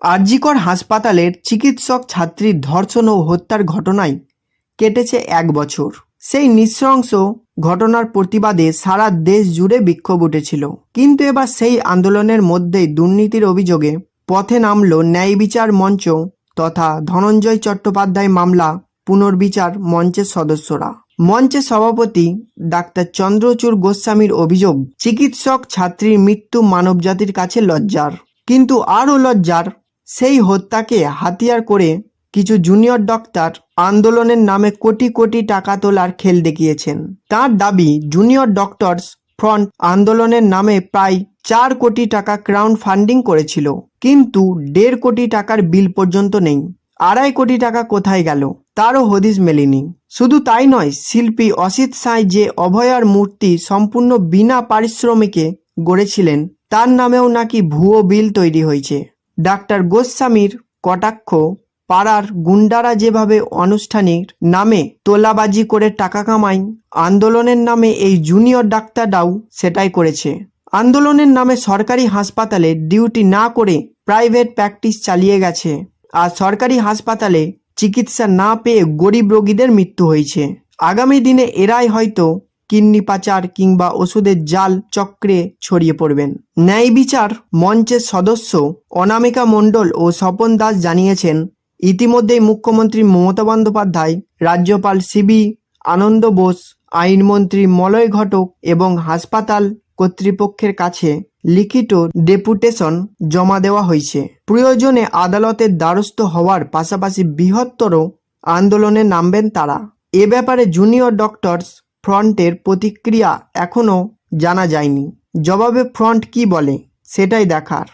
আরজিকর হাসপাতালের চিকিৎসক ছাত্রীর ধর্ষণ ও হত্যার ঘটনায় কেটেছে এক বছর। সেই নৃশংস ঘটনার প্রতিবাদে সারা দেশ জুড়ে বিক্ষোভ উঠেছিল। কিন্তু এবার সেই আন্দোলনের মধ্যেই দুর্নীতির অভিযোগে পথে নামল ন্যায় বিচার মঞ্চ তথা ধনঞ্জয় চট্টোপাধ্যায় মামলা পুনর্বিচার মঞ্চের সদস্যরা। মঞ্চের সভাপতি ডাক্তার চন্দ্রচূড় গোস্বামীর অভিযোগ, চিকিৎসক ছাত্রীর মৃত্যু মানবজাতির কাছে লজ্জার। কিন্তু আরও লজ্জার সেই হত্যাকে হাতিয়ার করে কিছু জুনিয়র ডক্টর আন্দোলনের নামে কোটি কোটি টাকা তোলার খেল দেখিয়েছেন। তার দাবি, জুনিয়র ডক্টরস ফ্রন্ট আন্দোলনের নামে প্রায় চার কোটি টাকা ক্রাউড ফান্ডিং করেছিল। কিন্তু দেড় কোটি টাকার বিল পর্যন্ত নেই। আড়াই কোটি টাকা কোথায় গেল? তারও হদিস মেলেনি। শুধু তাই নয়, শিল্পী অসিত সাঁই যে অভয়ার মূর্তি সম্পূর্ণ বিনা পারিশ্রমিকে গড়েছিলেন, তার নামেও নাকি ভুয়ো বিল তৈরি হয়েছে। ডাক্তার গোস্বামীর কটাক্ষ পাড়ার গুন্ডারা যেভাবে আনুষ্ঠানিক নামে তোলাবাজি করে টাকা কামায়, আন্দোলনের নামে এই জুনিয়র ডাক্তাররাও সেটাই করেছে। আন্দোলনের নামে সরকারি হাসপাতালে ডিউটি না করে প্রাইভেট প্র্যাকটিস চালিয়ে গেছে আর সরকারি হাসপাতালে চিকিৎসা না পেয়ে গরিব রোগীদের মৃত্যু হয়েছে। আগামী দিনে এরাই হয়তো কিডনি পাচার কিংবা ওষুধের জাল চক্রে ছড়িয়ে পড়বেন। ন্যায় বিচার মঞ্চের সদস্য অনামিকা মণ্ডল ও স্বপন দাস জানিয়েছেন, ইতিমধ্যেই মুখ্যমন্ত্রী মমতা বন্দ্যোপাধ্যায়, রাজ্যপাল সিবি আনন্দ বোস, আইনমন্ত্রী মলয় ঘটক এবং হাসপাতাল কর্তৃপক্ষের কাছে লিখিত ডেপুটেশন জমা দেওয়া হয়েছে। প্রয়োজনে আদালতের দ্বারস্থ হওয়ার পাশাপাশি বৃহত্তর আন্দোলনে নামবেন তারা। এ ব্যাপারে জুনিয়র ডক্টরস ফ্রন্টের প্রতিক্রিয়া এখনও জানা যায়নি। জবাবে ফ্রন্ট কি বলে সেটাই দেখার।